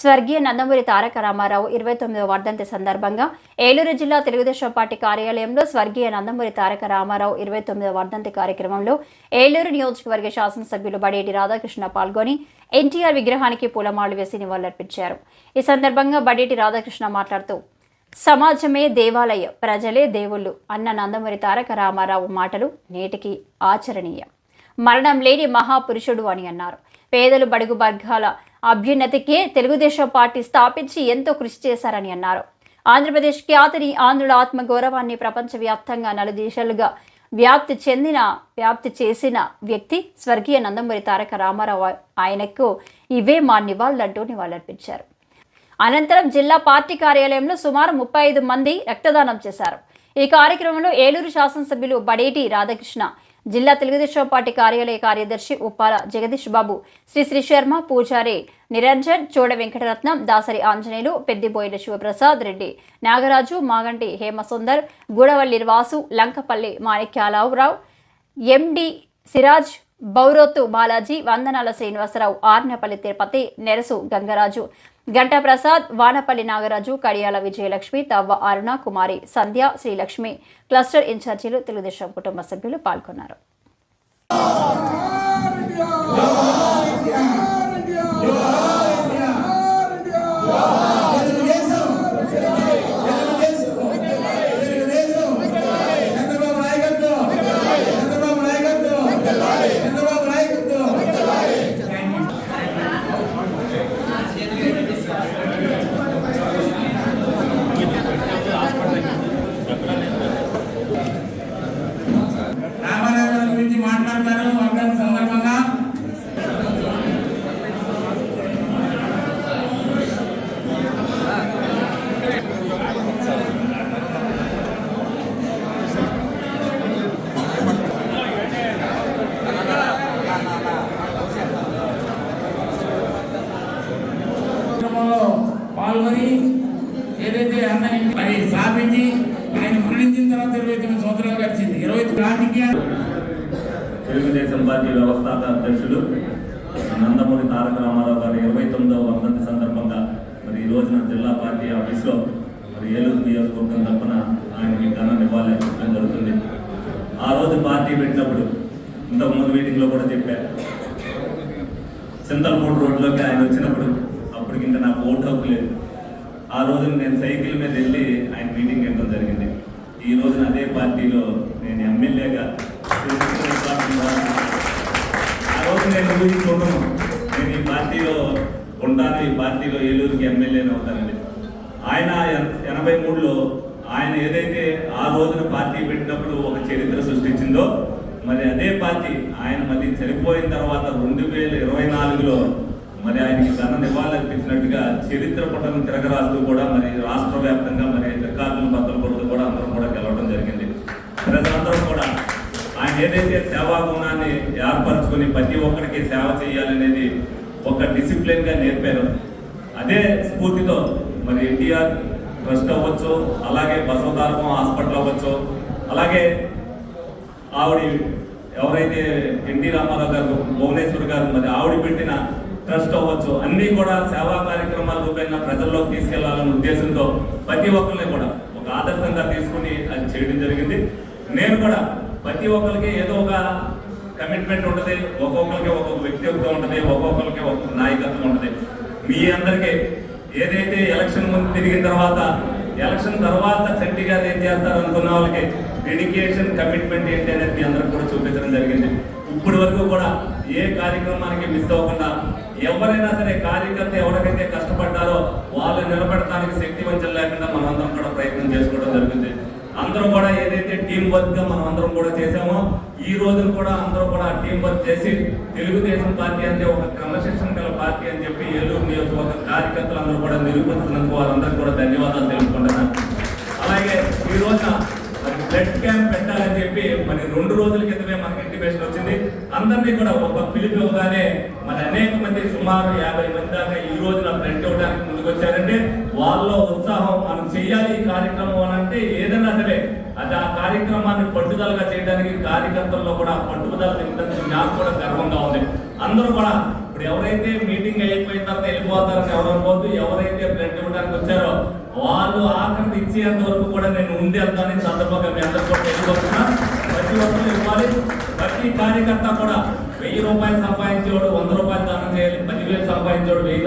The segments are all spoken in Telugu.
స్వర్గీయ నందమూరి తారక రామారావు ఇరవై తొమ్మిదవ వర్ధంతి సందర్భంగా ఏలూరు జిల్లా తెలుగుదేశం పార్టీ కార్యాలయంలో స్వర్గీయ నందమూరి తారక రామారావు ఇరవై తొమ్మిదవ వర్ధంతి కార్యక్రమంలో ఏలూరు నియోజకవర్గ శాసనసభ్యులు బడేటి రాధాకృష్ణ పాల్గొని ఎన్టీఆర్ విగ్రహానికి పూలమాలు వేసి నివాళులర్పించారు. ఈ సందర్భంగా బడేటి రాధాకృష్ణ మాట్లాడుతూ సమాజమే దేవాలయం ప్రజలే దేవుళ్ళు అన్న నందమూరి తారక రామారావు మాటలు నేటికి ఆచరణీయం. మరణం లేని మహాపురుషుడు అని అన్నారు. పేదలు బడుగు వర్గాల అభ్యున్నతికే తెలుగుదేశం పార్టీ స్థాపించి ఎంతో కృషి చేశారని అన్నారు. ఆంధ్రప్రదేశ్ ఖ్యాతిని ఆంధ్రుల ఆత్మ గౌరవాన్ని ప్రపంచవ్యాప్తంగా నలుదేశాలుగా వ్యాప్తి చెందిన వ్యాప్తి చేసిన వ్యక్తి స్వర్గీయ నందమూరి తారక రామారావు ఆయనకు ఇవే మా నివాళులంటూ నివాళులర్పించారు. అనంతరం జిల్లా పార్టీ కార్యాలయంలో సుమారు ముప్పై ఐదు మంది రక్తదానం చేశారు. ఈ కార్యక్రమంలో ఏలూరు శాసనసభ్యులు బడేటి రాధాకృష్ణ జిల్లా తెలుగుదేశం పార్టీ కార్యాలయ కార్యదర్శి ఉప్పాల జగదీష్ బాబు శ్రీ శ్రీ శర్మ పూజారి నిరంజన్ చోడ వెంకటరత్నం దాసరి ఆంజనేయులు పెద్దిబోయిన శివప్రసాద్ రెడ్డి నాగరాజు మాగంటి హేమసుందర్ గూడవల్లి వాసు లంకపల్లి మాణిక్యాలరావు ఎండి సిరాజ్ బౌరోత్తు బాలాజీ వందనాల శ్రీనివాసరావు ఆర్నపల్లి తిరుపతి నెరసు గంగరాజు గంటా ప్రసాద్ వానపల్లి నాగరాజు కడియాల విజయలక్ష్మి తవ్వ అరుణ కుమారి సంధ్య శ్రీలక్ష్మి. క్లస్టర్ ఇన్ఛార్జీలు తెలుగుదేశం కుటుంబ సభ్యులు పాల్గొన్నారు చంద్రబాబు నాయకత్వం చంద్రబాబు నాయకత్వం చంద్రబాబు నాయకత్వం రామారావు గురించి మాట్లాడతారు వర్ధన్ సందర్భంగా కార్యక్రమంలో పాల్గొని ఏదైతే అందరి మరి స్థాపించి ఆయన మరణించిన తర్వాత ఇరవై తొమ్మిది సంవత్సరాలు గడిచింది. ఇరవై రాజకీయాలు తెలుగుదేశం పార్టీ వ్యవస్థాపక అధ్యక్షుడు నందమూరి తారక రామారావు గారి ఇరవై తొమ్మిదవ వర్ధంతి సందర్భంగా మరి ఈ రోజున జిల్లా పార్టీ ఆఫీస్లో మరి ఏలూరు నియోజకవర్గం తరఫున ఆయనకి ఘన నివాళి అర్పించడం జరుగుతుంది. ఆ రోజు పార్టీ పెట్టినప్పుడు ఇంతకుముందు మీటింగ్లో కూడా చెప్పారు చింతలపూడి రోడ్లోకి ఆయన వచ్చినప్పుడు అప్పటికి ఇంకా నాకు ఓటు హక్కు లేదు. ఆ రోజున నేను సైకిల్ మీద వెళ్ళి ఆయన మీటింగ్ ఇవ్వడం జరిగింది. ఈ రోజున అదే పార్టీలో నేను ఎమ్మెల్యేగా ఆ రోజు నేను ఊహించుకున్నాను నేను ఈ పార్టీలో ఉంటాను ఈ పార్టీలో ఏలూరుకి ఎమ్మెల్యేని అవుతానండి ఆయన ఎనభై మూడులో ఆయన ఏదైతే ఆ రోజున పార్టీ పెట్టినప్పుడు ఒక చరిత్ర సృష్టించిందో మరి అదే పార్టీ ఆయన మళ్ళీ చనిపోయిన తర్వాత రెండు వేల ఇరవై నాలుగులో మరి ఆయన ఘన చరిత్ర పటం తిరగరాస్తూ కూడా మరి రాష్ట్ర వ్యాప్తంగా మరి రికార్డులు బద్దలు కొడుతూ కూడా అందరం కూడా గెలవడం జరిగింది. ప్రజలందరూ కూడా ఆయన ఏదైతే సేవా గుణాన్ని ఏర్పరచుకొని ప్రతి ఒక్కరికి సేవ చేయాలనేది ఒక డిసిప్లిన్గా నేర్పారు. అదే స్ఫూర్తితో మరి ఎన్టీఆర్ ట్రస్ట్ అవ్వచ్చు అలాగే బసవతారకం హాస్పిటల్ అవ్వచ్చు అలాగే ఆవిడ ఎవరైతే ఎన్టీ రామారావు గారు భువనేశ్వర్ గారు మరి ఆవిడ పెట్టిన ట్రస్ట్ అవ్వచ్చు. అన్నీ కూడా సేవా కార్యక్రమాల రూపేణ ప్రజల్లోకి తీసుకెళ్ళాలనే ఉద్దేశంతో ప్రతి ఒక్కరిని కూడా ఒక ఆదర్శంగా తీసుకుని అది చేయడం జరిగింది. నేను కూడా ప్రతి ఒక్కరికి ఏదో ఒక కమిట్మెంట్ ఉంటుంది ఒక్కొక్కరికి ఒక్కొక్క వ్యక్తిత్వం ఉంటుంది ఒక్కొక్కరికి ఒక్కొక్క నాయకత్వం ఉంటుంది. మీ అందరికీ ఏదైతే ఎలక్షన్ ముందు తిరిగిన తర్వాత ఎలక్షన్ తర్వాత చంటి గారు ఏం చేస్తారు అనుకున్న వాళ్ళకి డెడికేషన్ కమిట్మెంట్ ఏంటి అనేది మీ అందరికి కూడా చూపించడం జరిగింది. ఇప్పటి వరకు కూడా ఏ కార్యక్రమానికి మిస్ అవ్వకుండా ఎవరైనా సరే కార్యకర్త ఎవరికైతే కష్టపడ్డారో వాళ్ళు నిలబెడటానికి శక్తి లేకుండా మనం అందరం కూడా ప్రయత్నం చేసుకోవడం జరుగుతుంది. అందరం కూడా ఏదైతే టీం వర్క్గా మనం అందరం కూడా చేసామో ఈ రోజున కూడా అందరం కూడా టీం వర్క్ చేసి తెలుగుదేశం పార్టీ అంటే ఒక క్రమశిక్షణ గల పార్టీ అని చెప్పి ఏలూరు నియోజకవర్గ కార్యకర్తలు అందరూ కూడా నిరూపిస్తున్నందుకు వారందరికీ కూడా ధన్యవాదాలు తెలుపుకుంటున్నాను. అలాగే ఈ రోజున బ్లడ్ క్యాంప్ పెట్టాలని చెప్పి మరి రెండు రోజుల క్రితమే మనకి ఇంటిమేషన్ వచ్చింది. అందరినీ కూడా ఒక పిలుపు మరి అనేక మంది సుమారు యాభై మంది దాకా ఈ రోజున బ్లడ్ ఇవ్వడానికి ముందుకొచ్చారంటే వాళ్ళలో ఉత్సాహం మనం చేయాలి ఈ కార్యక్రమం అని అంటే ఏదైనా సరే అది ఆ కార్యక్రమాన్ని పట్టుదలగా చేయడానికి కార్యకర్తల్లో కూడా పట్టుదల నింపడానికి నాకు కూడా గర్వంగా ఉంది. అందరూ కూడా ఇప్పుడు ఎవరైతే మీటింగ్ అయిపోయిన తర్వాత వెళ్ళిపోతారని ఎవరు అనుకోవద్దు ఎవరైతే బ్లడ్ ఇవ్వడానికి వచ్చారో వాళ్ళు ఆఖరి ఇచ్చేంత వరకు కూడా నేను ఉండి వెళ్తానని సందర్భంగా మీ అందరూ కూడా ప్రతి ఒక్కరు ఇవ్వాలి. ప్రతి కార్యకర్త కూడా వెయ్యి రూపాయలు సంపాదించేవాడు వంద రూపాయలు దానం చేయాలి పదివేలు సంపాదించేవాడు వెయ్యి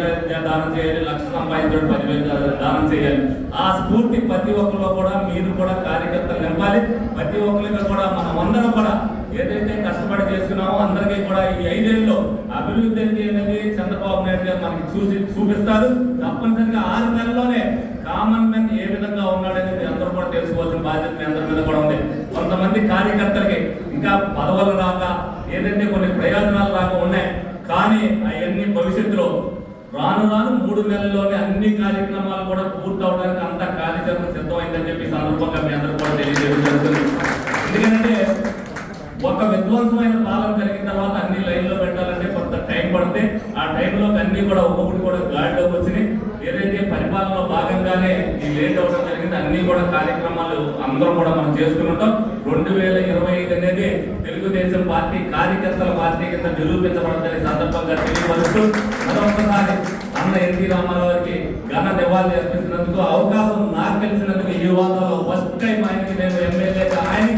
దానం చేయాలి లక్ష సంపాదించేవాడు పదివేలు దానం చేయాలి. ఆ స్ఫూర్తి ప్రతి ఒక్కరిలో కూడా మీరు కూడా కార్యకర్తలు నింపాలి ప్రతి ఒక్కరికి కూడా మనం అందరం కూడా ఏదైతే కష్టపడి చేసుకున్నామో అందరికీ కూడా ఈ ఐదేళ్ళలో అభివృద్ధి అనేది చంద్రబాబు నాయుడు గారు మనకి చూసి చూపిస్తారు. తప్పనిసరిగా ఆరు నెలలో ఉన్నాడని మీ అందరూ కూడా తెలుసుకోవాల్సిన బాధ్యత మీ అందరి మీద కూడా ఉంది. కొంతమంది కార్యకర్తలకి ఇంకా పదవులు రాక ఏంటంటే కొన్ని ప్రయోజనాలు రాక ఉన్నాయి కానీ అవన్నీ భవిష్యత్తులో రాను రాను మూడు నెలల్లోనే అన్ని కార్యక్రమాలు కూడా పూర్తి అవడానికి అంత కార్యచరణ సిద్ధమైందని చెప్పి సందర్భంగా మీ అందరూ కూడా తెలియజేయడం ఎందుకంటే ఒక విధ్వంసమైన పాలన జరిగిన తర్వాత అన్ని లైన్లో పెట్టాలంటే కొంత టైం పడితే ఆ టైంలో అన్ని కూడా ఒక్కొక్కటి కూడా గాడిలోకి వచ్చినాయి ఏదైతే పరిపాలనలో భాగంగానే ఈ లేట్ అవడం జరిగింది అన్ని కూడా కార్యక్రమాలు అందరం కూడా మనం చేసుకుంటాం రెండు వేల ఇరవై ఐదు అనేది తెలుగుదేశం పార్టీ కార్యకర్తల పార్టీ కింద నిరూపించబడదని సందర్భంగా తెలియపరుస్తూ మరొకసారి అన్న ఎన్టీ రామారావు గారికి ఘన నివాళులు అర్పిస్తున్నందుకు అవకాశం నాకు తెలిసినందుకు ఈ వాతాలో ఫస్ట్ టైం ఆయనకి నేను ఎమ్మెల్యేగా ఆయన